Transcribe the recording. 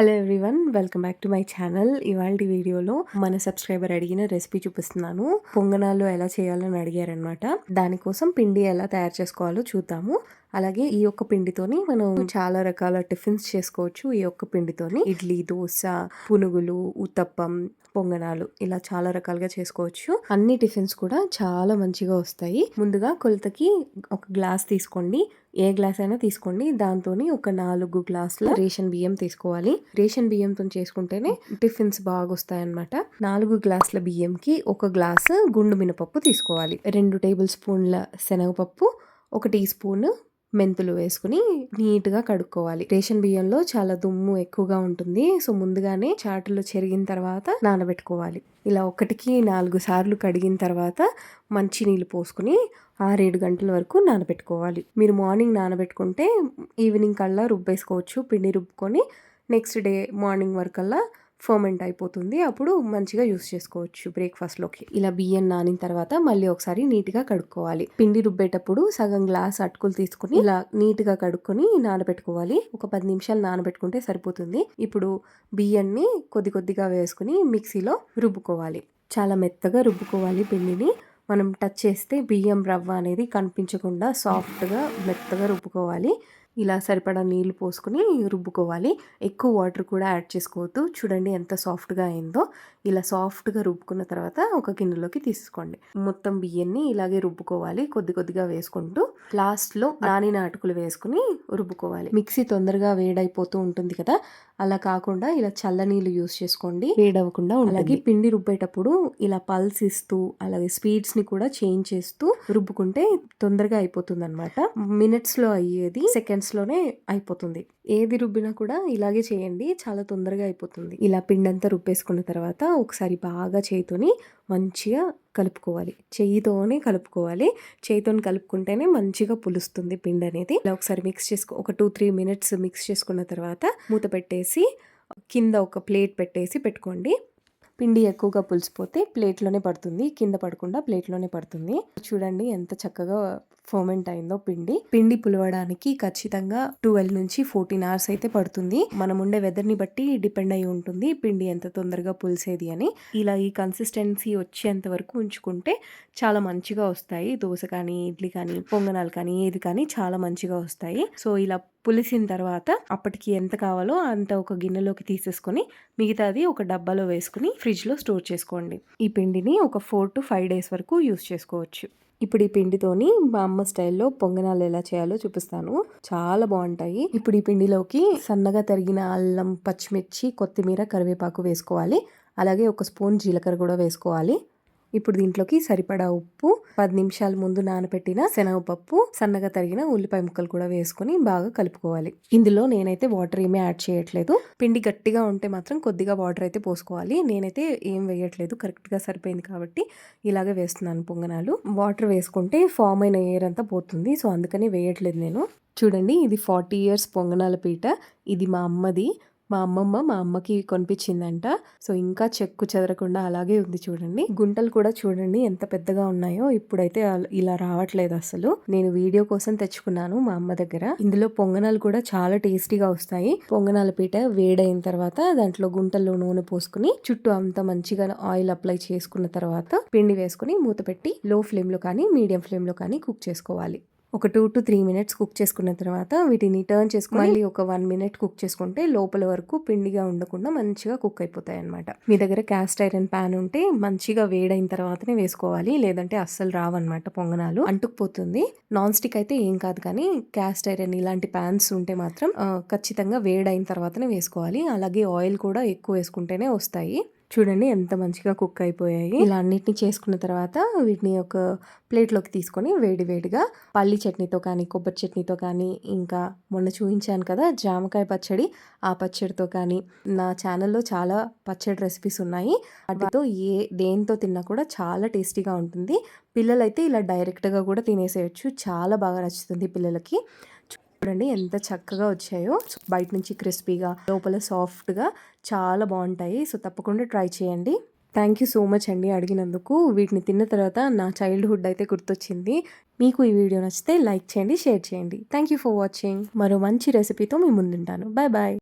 Hello everyone welcome back to my channel ఇవాళ వీడియోలో మన సబ్స్క్రైబర్ అడిగిన రెసిపీ చూపిస్తున్నాను. పొంగనాలు ఎలా చేయాలని అడిగారనమాట దానికోసం పిండి ఎలా తయారు చేసుకోవాలో చూద్దాము. అలాగే ఈ యొక్క పిండితోని మనం చాలా రకాల టిఫిన్స్ చేసుకోవచ్చు. ఈ యొక్క పిండితోని ఇడ్లీ దోశ పునుగులు ఉత్తప్పం పొంగనాలు ఇలా చాలా రకాలుగా చేసుకోవచ్చు. అన్ని టిఫిన్స్ కూడా చాలా మంచిగా వస్తాయి. ముందుగా కొలతకి ఒక గ్లాస్ తీసుకోండి. ఏ గ్లాస్ అయినా తీసుకోండి. దాంతో ఒక నాలుగు గ్లాసుల రేషన్ బియ్యం తీసుకోవాలి. రేషన్ బియ్యంతో చేసుకుంటేనే టిఫిన్స్ బాగా వస్తాయి అనమాట నాలుగు గ్లాసుల బియ్యంకి ఒక గ్లాసు గుండు మినపప్పు తీసుకోవాలి. రెండు టేబుల్ స్పూన్ల శనగపప్పు ఒక టీ స్పూన్ మెంతులు వేసుకుని నీట్గా కడుక్కోవాలి. రేషన్ బియ్యంలో చాలా దుమ్ము ఎక్కువగా ఉంటుంది. సో ముందుగానే చాటులో చెరిగిన తర్వాత నానబెట్టుకోవాలి. ఇలా ఒకటికి నాలుగు సార్లు కడిగిన తర్వాత మంచి నీళ్ళు పోసుకుని ఆరేడు గంటల వరకు నానబెట్టుకోవాలి. మీరు మార్నింగ్ నానబెట్టుకుంటే ఈవినింగ్ కల్లా రుబ్బేసుకోవచ్చు. పిండి రుబ్బుకొని నెక్స్ట్ డే మార్నింగ్ వరకల్లా ఫర్మెంట్ అయిపోతుంది. అప్పుడు మంచిగా యూస్ చేసుకోవచ్చు బ్రేక్ఫాస్ట్లోకి. ఇలా బియ్యం నానిన తర్వాత మళ్ళీ ఒకసారి నీట్గా కడుక్కోవాలి. పిండి రుబ్బేటప్పుడు సగం గ్లాస్ అటుకులు తీసుకుని ఇలా నీట్గా కడుక్కొని నానబెట్టుకోవాలి. ఒక పది నిమిషాలు నానబెట్టుకుంటే సరిపోతుంది. ఇప్పుడు బియ్యాన్ని కొద్ది కొద్దిగా వేసుకుని మిక్సీలో రుబ్బుకోవాలి. చాలా మెత్తగా రుబ్బుకోవాలి పిండిని. మనం టచ్ చేస్తే బియ్యం రవ్వ అనేది కనిపించకుండా సాఫ్ట్గా మెత్తగా రుబ్బుకోవాలి. ఇలా సరిపడా నీళ్ళు పోసుకొని రుబ్బుకోవాలి. ఎక్కువ వాటర్ కూడా యాడ్ చేసుకోవద్దు. చూడండి ఎంత సాఫ్ట్గా అయిందో. ఇలా సాఫ్ట్గా రుబ్బుకున్న తర్వాత ఒక గిన్నెలోకి తీసుకోండి. మొత్తం బియ్యాన్ని ఇలాగే రుబ్బుకోవాలి. కొద్ది కొద్దిగా వేసుకుంటూ లాస్ట్లో నానిన అటుకులు వేసుకుని రుబ్బుకోవాలి. మిక్సీ తొందరగా వేడైపోతూ ఉంటుంది కదా. అలా కాకుండా ఇలా చల్ల నీళ్ళు యూస్ చేసుకోండి. వేడవ్వకుండా అలాగే పిండి రుబ్బేటప్పుడు ఇలా పల్స్ ఇస్తూ అలాగే స్పీడ్స్ని కూడా చేంజ్ చేస్తూ రుబ్బుకుంటే తొందరగా అయిపోతుంది అనమాట మినిట్స్లో అయ్యేది సెకండ్స్ లోనే అయిపోతుంది. ఏది రుబ్బినా కూడా ఇలాగే చేయండి చాలా తొందరగా అయిపోతుంది. ఇలా పిండంతా రుబ్బేసుకున్న తర్వాత ఒకసారి బాగా చేయితోని మంచిగా కలుపుకోవాలి. చెయ్యితోనే కలుపుకోవాలి. చేయితో కలుపుకుంటేనే మంచిగా పులుస్తుంది పిండి అనేది. ఇలా ఒకసారి మిక్స్ చేసుకో ఒక టూ త్రీ మినిట్స్ మిక్స్ చేసుకున్న తర్వాత మూత పెట్టేసి కింద ఒక ప్లేట్ పెట్టేసి పెట్టుకోండి. పిండి ఎక్కువగా పులిసిపోతే ప్లేట్లోనే పడుతుంది కింద పడకుండా ప్లేట్లోనే పడుతుంది. చూడండి ఎంత చక్కగా ఫోమెంట్ అయిందో పిండి. పిండి పులవడానికి ఖచ్చితంగా ట్వెల్వ్ నుంచి ఫోర్టీన్ అవర్స్ అయితే పడుతుంది. మనం ఉండే వెదర్ని బట్టి డిపెండ్ అయి ఉంటుంది పిండి ఎంత తొందరగా పులిసేది అని. ఇలా ఈ కన్సిస్టెన్సీ వచ్చేంత వరకు ఉంచుకుంటే చాలా మంచిగా వస్తాయి. దోశ కానీ ఇడ్లీ కానీ పొంగనాలు కానీ ఏది కానీ చాలా మంచిగా వస్తాయి. సో ఇలా పులిసిన తర్వాత అప్పటికి ఎంత కావాలో అంత ఒక గిన్నెలోకి తీసేసుకొని మిగతాది ఒక డబ్బాలో వేసుకుని ఫ్రిడ్జ్లో స్టోర్ చేసుకోండి. ఈ పిండిని ఒక ఫోర్ టు ఫైవ్ డేస్ వరకు యూస్ చేసుకోవచ్చు. ఇప్పుడు ఈ పిండితోని మా అమ్మ స్టైల్లో పొంగనాలు ఎలా చేయాలో చూపిస్తాను. చాలా బాగుంటాయి. ఇప్పుడు ఈ పిండిలోకి సన్నగా తరిగిన అల్లం పచ్చిమిర్చి కొత్తిమీర కరివేపాకు వేసుకోవాలి. అలాగే ఒక స్పూన్ జీలకర్ర కూడా వేసుకోవాలి. ఇప్పుడు దీంట్లోకి సరిపడా ఉప్పు పది నిమిషాల ముందు నానబెట్టిన శనగపప్పు సన్నగా తరిగిన ఉల్లిపాయ ముక్కలు కూడా వేసుకుని బాగా కలుపుకోవాలి. ఇందులో నేనైతే వాటర్ ఏమీ యాడ్ చేయట్లేదు. పిండి గట్టిగా ఉంటే మాత్రం కొద్దిగా వాటర్ అయితే పోసుకోవాలి. నేనైతే ఏం వేయట్లేదు. కరెక్ట్గా సరిపోయింది కాబట్టి ఇలాగే వేస్తున్నాను పొంగనాలు. వాటర్ వేసుకుంటే ఫామ్ అయిన ఎయిర్ అంతా పోతుంది. సో అందుకని వేయట్లేదు నేను. చూడండి ఇది ఫార్టీ ఇయర్స్ పొంగనాల పీట. ఇది మా అమ్మది. మా అమ్మమ్మ మా అమ్మకి కొనిపించిందంట. సో ఇంకా చెక్కు చెదరకుండా అలాగే ఉంది చూడండి. గుంటలు కూడా చూడండి ఎంత పెద్దగా ఉన్నాయో. ఇప్పుడైతే ఇలా రావట్లేదు అసలు. నేను వీడియో కోసం తెచ్చుకున్నాను మా అమ్మ దగ్గర. ఇందులో పొంగనాలు కూడా చాలా టేస్టీగా వస్తాయి. పొంగనాల పీట వేడైన తర్వాత దాంట్లో గుంటల్లో నూనె పోసుకుని చుట్టూ అంత మంచిగా ఆయిల్ అప్లై చేసుకున్న తర్వాత పిండి వేసుకుని మూత పెట్టి లో ఫ్లేమ్లో కానీ మీడియం ఫ్లేమ్లో కానీ కుక్ చేసుకోవాలి. ఒక two to three minutes cook చేసుకున్న తర్వాత వీటిని టర్న్ చేసుకుని మళ్ళీ ఒక వన్ మినిట్ కుక్ చేసుకుంటే లోపల వరకు పిండిగా ఉండకుండా మంచిగా కుక్ అయిపోతాయి అనమాట మీ దగ్గర క్యాస్ట్ ఐరన్ ప్యాన్ ఉంటే మంచిగా వేడైన తర్వాతనే వేసుకోవాలి లేదంటే అస్సలు రావన్నమాట పొంగనాలు. అంటుకుపోతుంది. నాన్ స్టిక్ అయితే ఏం కాదు కానీ క్యాస్ట్ ఐరన్ ఇలాంటి ప్యాన్స్ ఉంటే మాత్రం ఖచ్చితంగా వేడైన తర్వాతనే వేసుకోవాలి. అలాగే ఆయిల్ కూడా ఎక్కువ వేసుకుంటేనే వస్తాయి. చూడండి ఎంత మంచిగా కుక్ అయిపోయాయి. ఇలా అన్నిటిని చేసుకున్న తర్వాత వీటిని ఒక ప్లేట్లోకి తీసుకొని వేడి వేడిగా పల్లి చట్నీతో కానీ కొబ్బరి చట్నీతో కానీ ఇంకా మొన్న చూపించాను కదా జామకాయ పచ్చడి ఆ పచ్చడితో కానీ. నా ఛానల్లో చాలా పచ్చడి రెసిపీస్ ఉన్నాయి. వాటితో ఏ దేంతో తిన్నా కూడా చాలా టేస్టీగా ఉంటుంది. పిల్లలైతే ఇలా డైరెక్ట్గా కూడా తినేసేయచ్చు. చాలా బాగా నచ్చుతుంది పిల్లలకి. చూడండి ఎంత చక్కగా వచ్చాయో. బయట నుంచి క్రిస్పీగా లోపల సాఫ్ట్గా చాలా బాగుంటాయి. సో తప్పకుండా ట్రై చేయండి. థ్యాంక్ యూ సో మచ్ అండి అడిగినందుకు. వీటిని తిన్న తర్వాత నా చైల్డ్హుడ్ అయితే గుర్తొచ్చింది. మీకు ఈ వీడియో నచ్చితే లైక్ చేయండి షేర్ చేయండి. Thank you for watching. మరో మంచి రెసిపీతో మీ ముందుంటాను. Bye bye